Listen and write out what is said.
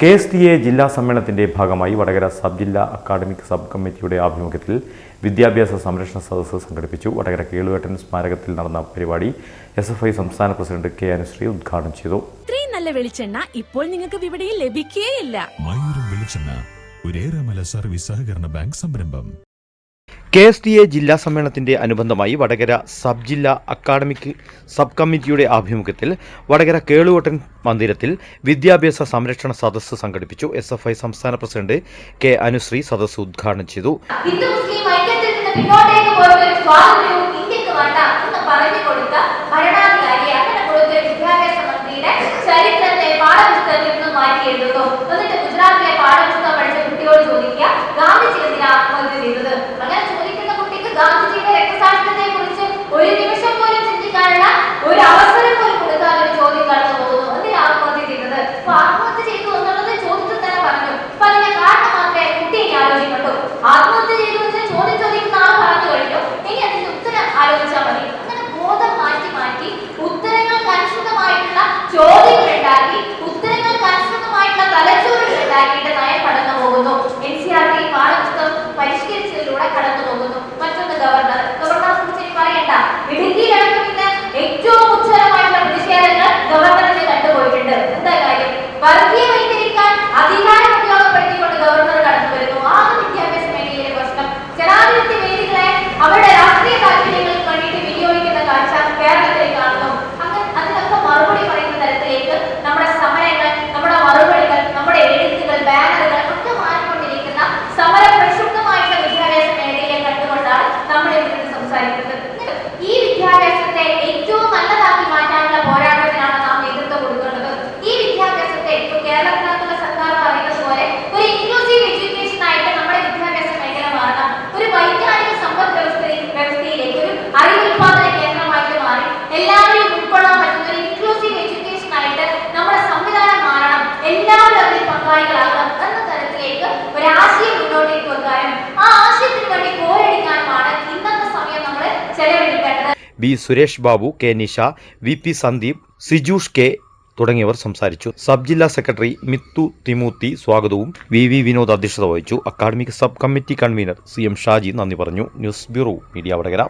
K S T A ജില്ലാ സമ്മേളനത്തിന്റെ ഭാഗമായി വടകര സബ് ജില്ലാ അക്കാദമിക് സബ് കമ്മിറ്റിയുടെ ആഭിമുഖ്യത്തിൽ വിദ്യാഭ്യാസ സംരക്ഷണ സദസ്സ് സംഘടിപ്പിച്ചു. വടകര കേളുവേട്ടൻ സ്മാരകത്തിൽ നടന്ന പരിപാടി എസ് എഫ് ഐ സംസ്ഥാന പ്രസിഡന്റ് കെ അനുശ്രീ ഉദ്ഘാടനം ചെയ്തു. ഇത്രയും നല്ല വെളിച്ചെണ്ണ ഇപ്പോൾ നിങ്ങൾക്ക് വിപണിയിൽ ലഭിക്കുകയില്ല. മയൂരം വെളിച്ചെണ്ണ ഒരേറെമല സർവീസ് സഹകരണ ബാങ്ക് സംരംഭം. കെ എസ് ടി എ ജില്ലാ സമ്മേളനത്തിന്റെ അനുബന്ധമായി വടകര സബ് ജില്ലാ അക്കാഡമിക് സബ് കമ്മിറ്റിയുടെ ആഭിമുഖ്യത്തിൽ വടകര കേളുവട്ടൻ മന്ദിരത്തിൽ വിദ്യാഭ്യാസ സംരക്ഷണ സദസ്സ് സംഘടിപ്പിച്ചു. എസ് എഫ് ഐ സംസ്ഥാന പ്രസിഡന്റ് കെ അനുശ്രീ സദസ്സ് ഉദ്ഘാടനം ചെയ്തു. ചരിത്രത്തെ പാഠപുസ്തകത്തിൽ നിന്ന് എന്നിട്ട് ഗുജറാത്തിലെ ఆత్మహత్య చేయడం చూడండి എല്ലാവരും അതിൽ പങ്കാളികളാകണം എന്ന തരത്തിലേക്ക് ഒരു ആശയം മുന്നോട്ടേക്ക് വെക്കാനും ആ ആശയത്തിന് വേണ്ടി പോരടിക്കാനുമാണ് ഇന്നത്തെ സമയം നമ്മൾ ചെലവഴിക്കേണ്ടത്. B Suresh Babu K Nisha V P Sandeep Sijush K തുടങ്ങിയവർ സംസാരിച്ചു. സബ് ജില്ലാ സെക്രട്ടറി മിത്തു തിമൂത്തി സ്വാഗതവും വി വി വിനോദ് അധ്യക്ഷത വഹിച്ചു. Academic sub committee convener C M Shaji നന്ദി പറഞ്ഞു. News bureau media Vadakara.